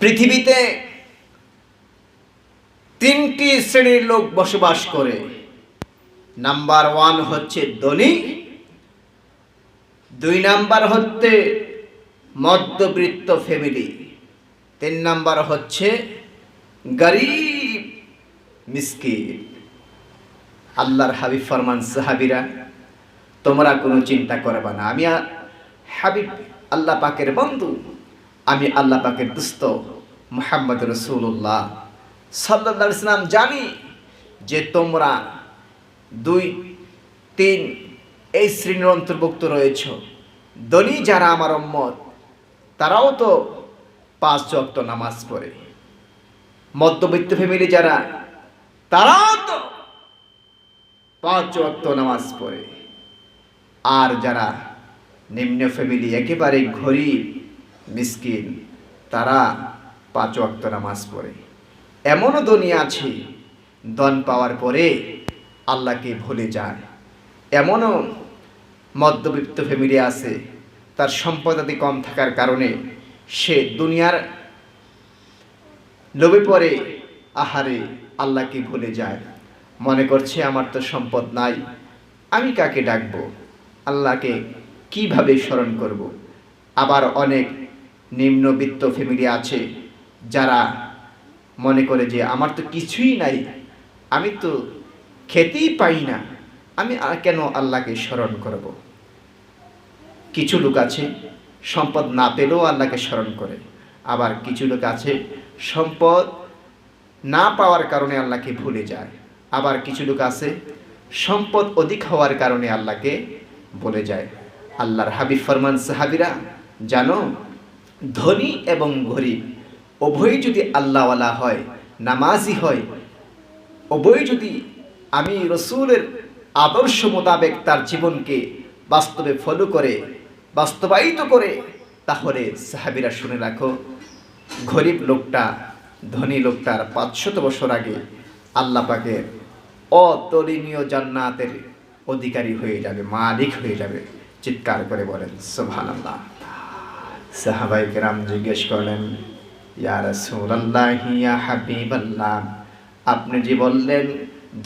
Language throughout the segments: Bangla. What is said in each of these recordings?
পৃথিবীতে তিনটি শ্রেণির লোক বসবাস করে। নাম্বার ওয়ান হচ্ছে ধনী, দুই নাম্বার হচ্ছে মধ্যবৃত্ত ফ্যামিলি, তিন নাম্বার হচ্ছে গরিব, মিসকিন। আল্লাহর হাবিব ফরমান, সাহাবিরা, তোমরা কোনো চিন্তা করবে না। আমি হাবিব আল্লাহ পাকের বন্ধু। আমি আল্লাহ পাকের দুস্থ মোহাম্মদ রসুল্লাহ সাল্লাহ ইসলাম জানি যে তোমরা দুই, তিন এই শ্রেণির অন্তর্ভুক্ত রয়েছ। ধনী যারা আমার উম্মত, তারাও তো পাঁচ ওয়াক্ত নামাজ পড়ে। মধ্যবিত্ত ফ্যামিলি যারা, তারাও তো পাঁচ ওয়াক্ত নামাজ পড়ে। আর যারা নিম্ন ফ্যামিলি একেবারে গরিব মিসকিন, তারা পাঁচ ওয়াক্ত নামাজ পড়ে। এমনও দুনিয়া আছে দন পাওয়ার পরে আল্লাহকে ভুলে যায়। এমনও মধ্যবিত্ত ফ্যামিলি আছে, তার সম্পদাদি কম থাকার কারণে সে দুনিয়ার লোভে পড়ে, আহারে আল্লাহকে ভুলে যায়। মনে করছে, আমার তো সম্পদ নাই, আমি কাকে ডাকবো? আল্লাহকে কীভাবে স্মরণ করব। আবার অনেক নিম্নবিত্ত ফ্যামিলি আছে, যারা মনে করে যে আমার তো কিছুই নাই, আমি তো খেতেই পাই না, আমি আর কেন আল্লাহকে স্মরণ করব। কিছু লোক আছে, সম্পদ না পেলেও আল্লাহকে স্মরণ করে, আবার কিছু লোক আছে, সম্পদ না পাওয়ার কারণে আল্লাহকে ভুলে যায়, আবার কিছু লোক আছে, সম্পদ অধিক হওয়ার কারণে আল্লাহকে বলে যায় আল্লাহর হাবিব ফরমান সাহাবিরা, জানো ধনী এবং গরিব, উভয়ই যদি আল্লাহওয়ালা হয়, নামাজি হয় উভয় যদি আমি রসুলের আদর্শ মোতাবেক তার জীবনকে বাস্তবে ফলো করে, বাস্তবায়িত করে, তাহলে সাহাবিরা শুনে রাখো, গরিব লোকটা, ধনী লোকটার পাঁচশত বছর আগে আল্লাহ পাকের অতলীনীয় জান্নাতের অধিকারী হয়ে যাবে, মালিক হয়ে যাবে, চিৎকার করে বলেন সোভান আল্লাহ সাহাবাই কেরাম জিজ্ঞেস করলেন, ইয়া রাসূলুল্লাহ, ইয়া হাবিবাল্লাহ, আপনি যে বললেন,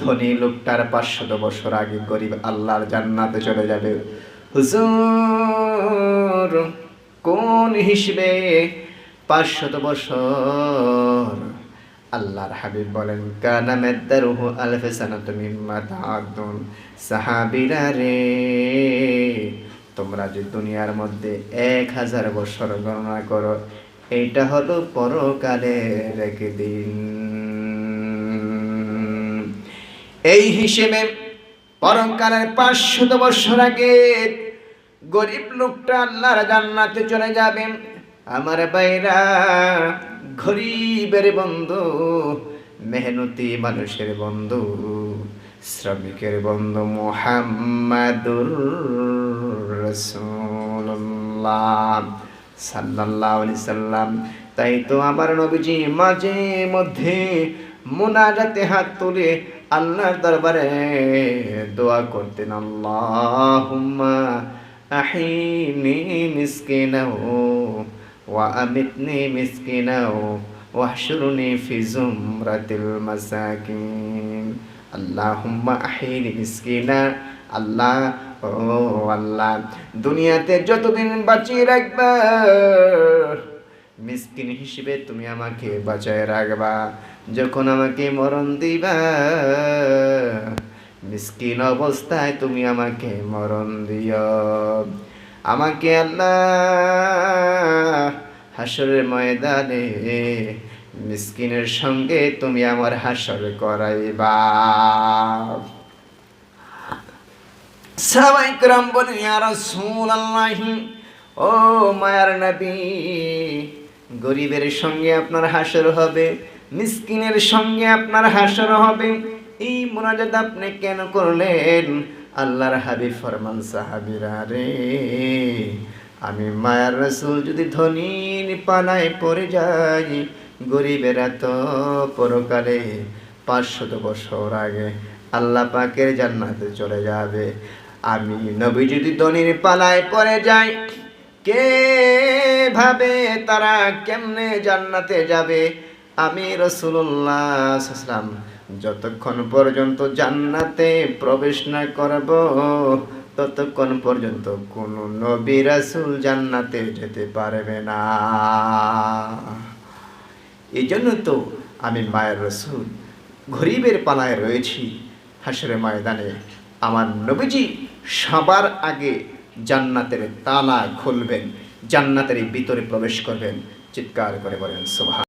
ধনী লোকটার পাঁচশত বছর আগে গরিব আল্লাহর জান্নাতে চলে যাবে। হুজুর, কোন হিসবে পাঁচশত বছর আল্লাহর হাবিব বলেন, কানা মেদারুহু আলফে সানাত মিম্মা তাআদ্দুন সাহাবীরা রে তোমরা যে দুনিয়ার মধ্যে এক হাজার বছর গণনা করো, এইটা হলো পরকালের একদিন। এই হিসেবে পরকালের পাঁচশত বছর আগে গরিব লোকটা আল্লাহর জান্নাতে চলে যাবে। আমার বাইরা গরিবের বন্ধু, মেহনতি মানুষের বন্ধু, শ্রমিকের বন্ধু মোহাম্মদুর রসুল্লাহ সাল্লাহ আলি সাল্লাম। তাই তো আমার নবীজি মাঝে মধ্যে মোনাজাতে হাত তুলে আল্লাহর দরবারে দোয়া করতেন, আল্লাহুম্মা আহিনি মিসকিনাহু ওয়া আমিতনি মিসকিনাহু ওয়াহশুরনি ফি জুমরাতিল মাসাকিন। আল্লাহুম্মা আহিনি মিসকিনা। আল্লাহ ও আল্লাহ দুনিয়াতে যতদিন বাঁচিয়ে রাখবা, মিসকিন হিসেবে তুমি আমাকে বাঁচায় রাখবা। যখন আমাকে মরণ দিবা, মিসকিন অবস্থায় তুমি আমাকে মরণ দিও। আমাকে আল্লাহ হাসরের ময়দানে মিসকিনের সঙ্গে তুমি আমার হাসর করাইবা। সাহাবাইকরাম বলেন সুল আল্লাহি ও মায়ার নবী, গরিবের সঙ্গে আপনার হাসর হবে, মিসকিনের সঙ্গে আপনার হাসর হবে। এই মোনাজাত আপনি কেন করলেন? আল্লাহর হাবি ফরমান, সাহাবিরা রে, আমি মায়ার রসুল যদি ধনীর পানায় পড়ে যাই, গরিবেরা তো পরকালে পাঁচশত বছর আগে আল্লাহ পাকের জান্নাতে চলে যাবে। আমি নবী যদি ধনীর পালায় পড়ে যাই কে ভাবে তারা কেমনে জান্নাতে যাবে? আমি রসুল্লাহাম যতক্ষণ পর্যন্ত জান্নাতে প্রবেশ না করব, ততক্ষণ পর্যন্ত কোন নবী রাসুল জান্নাতে যেতে পারবে না। এই জন্য তো আমি মায়ের রসুল গরিবের পালায় রয়েছি হাসরে ময়দানে। আমার নবীজি সবার আগে জান্নাতের তালা খুলবেন, জান্নাতের ভিতরে প্রবেশ করবেন। চিৎকার করে বলেন সোভা